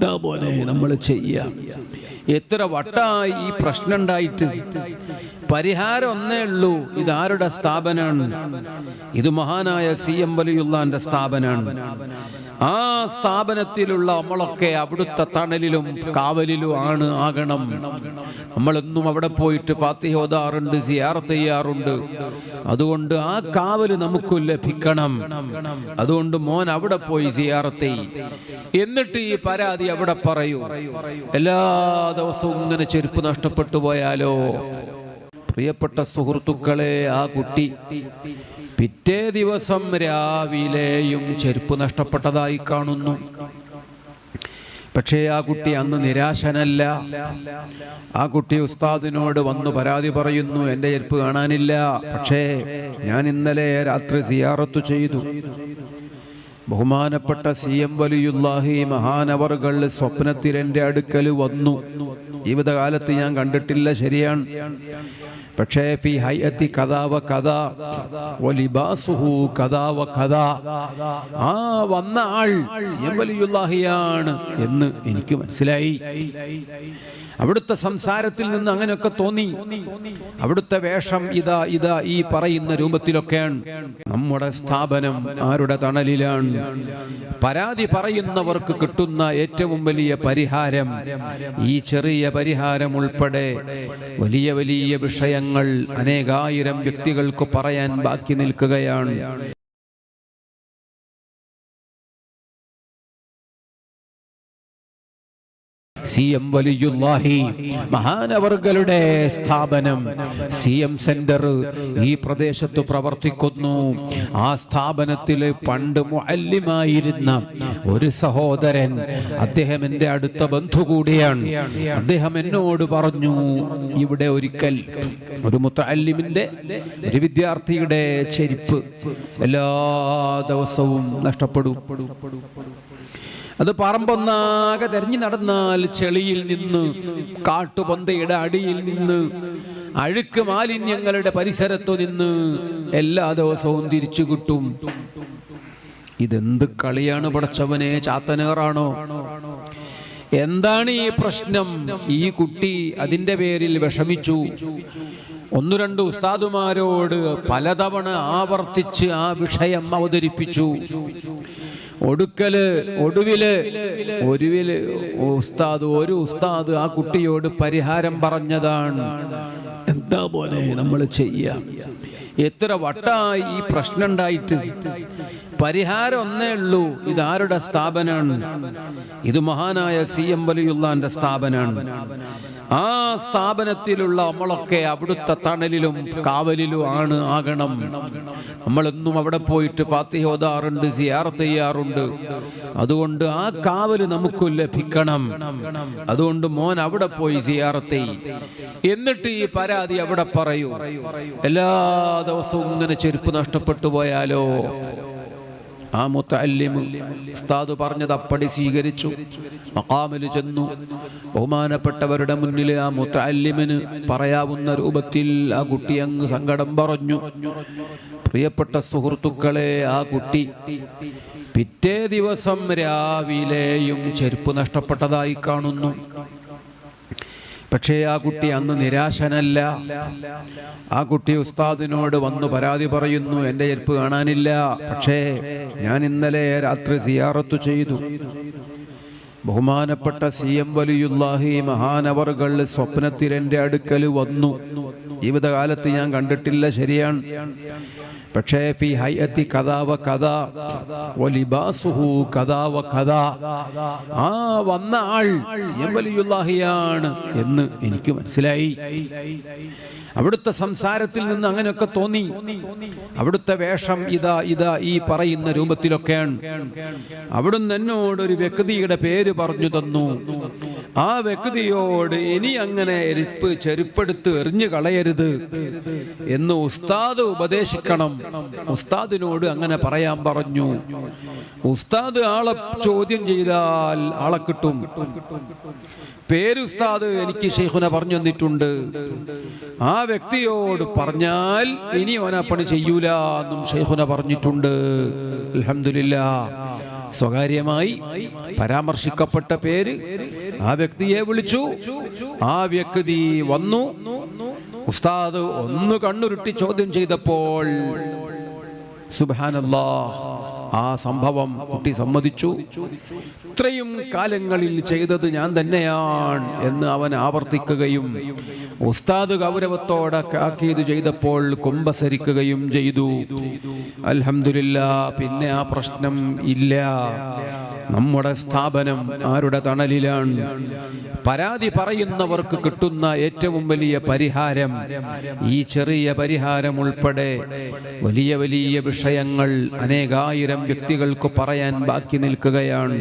എന്താ പോലെ നമ്മൾ ചെയ്യാം. എത്ര വട്ടായി ഈ പ്രശ്നം ഉണ്ടായിട്ട്. പരിഹാരം ഒന്നേ ഉള്ളൂ. ഇതാരുടെ സ്ഥാപനമാണ്? ഇത് മഹാനായ സി എം വലിയുള്ളാന്റെ സ്ഥാപനമാണ്. ആ സ്ഥാപനത്തിലുള്ള നമ്മളൊക്കെ അവിടുത്തെ തണലിലും കാവലിലും ആണ് ആകണം. നമ്മളെന്നും അവിടെ പോയിട്ട് പാത്തി ഓതാറുണ്ട് സിയാറത്ത് ചെയ്യാറുണ്ട്. അതുകൊണ്ട് ആ കാവൽ നമുക്ക് ലഭിക്കണം. അതുകൊണ്ട് മോൻ അവിടെ പോയി സിയാർത്ത് എന്നിട്ട് ഈ പരാതി അവിടെ പറയൂ. എല്ലാ ദിവസവും ഇങ്ങനെ ചെരുപ്പ് നഷ്ടപ്പെട്ടു പോയാലോ? പ്രിയപ്പെട്ട സുഹൃത്തുക്കളെ ആ കുട്ടി പിറ്റേ ദിവസം രാവിലെയും ചെരുപ്പ് നഷ്ടപ്പെട്ടതായി കാണുന്നു. പക്ഷേ ആ കുട്ടി അന്ന് നിരാശനല്ല. ആ കുട്ടി ഉസ്താദിനോട് വന്ന് പരാതി പറയുന്നു എന്റെ ചെരുപ്പ് കാണാനില്ല. പക്ഷേ ഞാൻ ഇന്നലെ രാത്രി സിയാറത്ത് ചെയ്തു. ബഹുമാനപ്പെട്ട സി എം വലിയുല്ലാഹി മഹാനവറുകൾ സ്വപ്നത്തിൽ എന്റെ അടുക്കൽ വന്നു. ജീവിതകാലത്ത് ഞാൻ കണ്ടിട്ടില്ല ശരിയാണ്. പക്ഷേ ഫി ഹൈഅത്തി കഥാവ കഥ കഥാവ കഥ. ആ വന്ന ആൾ എന്ന് എനിക്ക് മനസ്സിലായി. അവിടുത്തെ സംസാരത്തിൽ നിന്ന് അങ്ങനെയൊക്കെ തോന്നി. അവിടുത്തെ വേഷം ഇതാ ഇതാ ഈ പറയുന്ന രൂപത്തിലൊക്കെയാണ്. നമ്മുടെ സ്ഥാപനം ആരുടെ തണലിലാണ്? പരാതി പറയുന്നവർക്ക് കിട്ടുന്ന ഏറ്റവും വലിയ പരിഹാരം ഈ ചെറിയ പരിഹാരം ഉൾപ്പെടെ വലിയ വലിയ വിഷയങ്ങൾ അനേകായിരം വ്യക്തികൾക്ക് പറയാൻ ബാക്കി നിൽക്കുകയാണ്. സി എം വലിയുല്ലാഹി മഹാനവർകളുടെ സ്ഥാപനം. സി എം സെന്റർ ഈ പ്രദേശത്ത് പ്രവർത്തിക്കുന്നു. ആ സ്ഥാപനത്തിൽ പണ്ട് മുഅല്ലിമായിരുന്ന ഒരു സഹോദരൻ അദ്ദേഹം എന്റെ അടുത്ത ബന്ധു കൂടിയാണ്. അദ്ദേഹം എന്നോട് പറഞ്ഞു ഇവിടെ ഒരിക്കൽ ഒരു മുത്തല്ലിമിന്റെ ഒരു വിദ്യാർത്ഥിയുടെ ചെരിപ്പ് എല്ലാ ദിവസവും നഷ്ടപ്പെടും. അത് പറമ്പൊന്നാകെ തെരഞ്ഞു നടന്നാൽ ചെളിയിൽ നിന്ന് കാട്ടുപൊന്തയുടെ അടിയിൽ നിന്ന് അഴുക്ക് മാലിന്യങ്ങളുടെ പരിസരത്തു നിന്ന് എല്ലാ ദിവസവും തിരിച്ചു കിട്ടും. ഇതെന്ത് കളിയാണ് പടച്ചവനെ? ചാത്തനേറാണോ? എന്താണ് ഈ പ്രശ്നം? ഈ കുട്ടി അതിന്റെ പേരിൽ വിഷമിച്ചു. ഒന്നു രണ്ട് ഉസ്താദുമാരോട് പലതവണ ആവർത്തിച്ച് ആ വിഷയം അവതരിപ്പിച്ചു. ഒടുക്കൽ ഒടുവിൽ ഒരുവിൽ ഉസ്താദ് ഒരു ഉസ്താദ് ആ കുട്ടിയോട് പരിഹാരം പറഞ്ഞതാണ്. എന്താ പോലെ നമ്മൾ ചെയ്യാം? എത്ര വട്ടായി ഈ പ്രശ്നം ഉണ്ടായിട്ട്? പരിഹാരം ഒന്നേ ഉള്ളൂ. ഇതാരുടെ സ്ഥാപനമാണ്? ഇത് മഹാനായ സി എം വലിയുള്ളാന്റെ സ്ഥാപനമാണ്. ആ സ്ഥാപനത്തിലുള്ള നമ്മളൊക്കെ അവിടുത്തെ തണലിലും കാവലിലും ആണ് ആകണം. നമ്മളെന്നും അവിടെ പോയിട്ട് പാത്തി ഓതാറുണ്ട് സിയാറത്ത് ചെയ്യാറുണ്ട്. അതുകൊണ്ട് ആ കാവൽ നമുക്ക് ലഭിക്കണം. അതുകൊണ്ട് മോൻ അവിടെ പോയി സിയാറത്ത് ചെയ്യ്. എന്നിട്ട് ഈ പരാതി അവിടെ പറയൂ. എല്ലാ ദിവസവും ഇങ്ങനെ ചെരുപ്പ് നഷ്ടപ്പെട്ടു പോയാലോ? ആ മുത്തല്ലിമ് ഉസ്താദ് പറഞ്ഞത് അപ്പടി സ്വീകരിച്ചു. മക്കാമിൽ ചെന്നു. ബഹുമാനപ്പെട്ടവരുടെ മുന്നിൽ ആ മുത്തല്ലിമിന് പറയാവുന്ന രൂപത്തിൽ ആ കുട്ടി അങ്ങ് സങ്കടം പറഞ്ഞു. പ്രിയപ്പെട്ട സുഹൃത്തുക്കളെ ആ കുട്ടി പിറ്റേ ദിവസം രാവിലെയും ചെരുപ്പ് നഷ്ടപ്പെട്ടതായി കാണുന്നു. പക്ഷേ ആ കുട്ടി അന്ന് നിരാശനല്ല. ആ കുട്ടി ഉസ്താദിനോട് വന്ന് പരാതി പറയുന്നു എന്റെ ചെരുപ്പ് കാണാനില്ല. പക്ഷേ ഞാൻ ഇന്നലെ രാത്രി സിയാറത്തു ചെയ്തു. ബഹുമാനപ്പെട്ട സി എം വലിയുല്ലാഹി മഹാനവറുകൾ സ്വപ്നത്തിൽ എന്റെ അടുക്കൽ വന്നു. ജീവിതകാലത്ത് ഞാൻ കണ്ടിട്ടില്ല ശരിയാണ്. പക്ഷേ ഫി ഹൈഅത്തി കഥാവ കഥ ഒലിബാസുഹു കഥാവ കഥ ആ വന്ന ആൾ വലിയുല്ലാഹിയാണ് എന്ന് എനിക്ക് മനസ്സിലായി. അവിടുത്തെ സംസാരത്തിൽ നിന്ന് അങ്ങനെയൊക്കെ തോന്നി. അവിടുത്തെ വേഷം ഇതാ ഇതാ ഈ പറയുന്ന രൂപത്തിലൊക്കെയാണ്. അവിടുന്ന് എന്നോട് ഒരു വ്യക്തിയുടെ പേര് പറഞ്ഞു തന്നു. ആ വ്യക്തിയോട് ഇനി അങ്ങനെ എരിപ്പ് ചെരുപ്പെടുത്ത് എറിഞ്ഞു കളയരുത് എന്ന് ഉസ്താദ് ഉപദേശിക്കണം. ഉസ്താദിനോട് അങ്ങനെ പറയാൻ പറഞ്ഞു. ഉസ്താദ് ആളെ ചോദ്യം ചെയ്താൽ ആളെ കിട്ടും. പേര് ഉസ്താദ് എനിക്ക് ഷെയ്ഖുന പറഞ്ഞു തന്നിട്ടുണ്ട്. ആ വ്യക്തിയോട് പറഞ്ഞാൽ ഇനി ഓന പണി ചെയ്യൂല എന്നും ഷെയ്ഖുന പറഞ്ഞിട്ടുണ്ട്. അൽഹംദുലില്ലാ സ്വകാര്യമായി പരാമർശിക്കപ്പെട്ട പേര് ആ വ്യക്തിയെ വിളിച്ചു. ആ വ്യക്തി വന്നു. ഉസ്താദ് ഒന്ന് കണ്ണുരുട്ടി ചോദ്യം ചെയ്തപ്പോൾ സുബാനല്ലാ ആ സംഭവം കുട്ടി സമ്മതിച്ചു. ഇത്രയും കാലങ്ങളിൽ ചെയ്തത് ഞാൻ തന്നെയാണ് എന്ന് അവൻ ആവർത്തിക്കുകയും ഉസ്താദ് ഗൗരവത്തോടെ ആക്കിയത് ചെയ്തപ്പോൾ കുമ്പസരിക്കുകയും ചെയ്തു. അൽഹമില്ല പിന്നെ ആ പ്രശ്നം ഇല്ല. നമ്മുടെ സ്ഥാപനം ആരുടെ തണലിലാണ്? പരാതി പറയുന്നവർക്ക് കിട്ടുന്ന ഏറ്റവും വലിയ പരിഹാരം ഈ ചെറിയ പരിഹാരം ഉൾപ്പെടെ വലിയ വലിയ വിഷയങ്ങൾ അനേകായിരം വ്യക്തികൾക്ക് പറയാൻ ബാക്കി നിൽക്കുകയാണ്.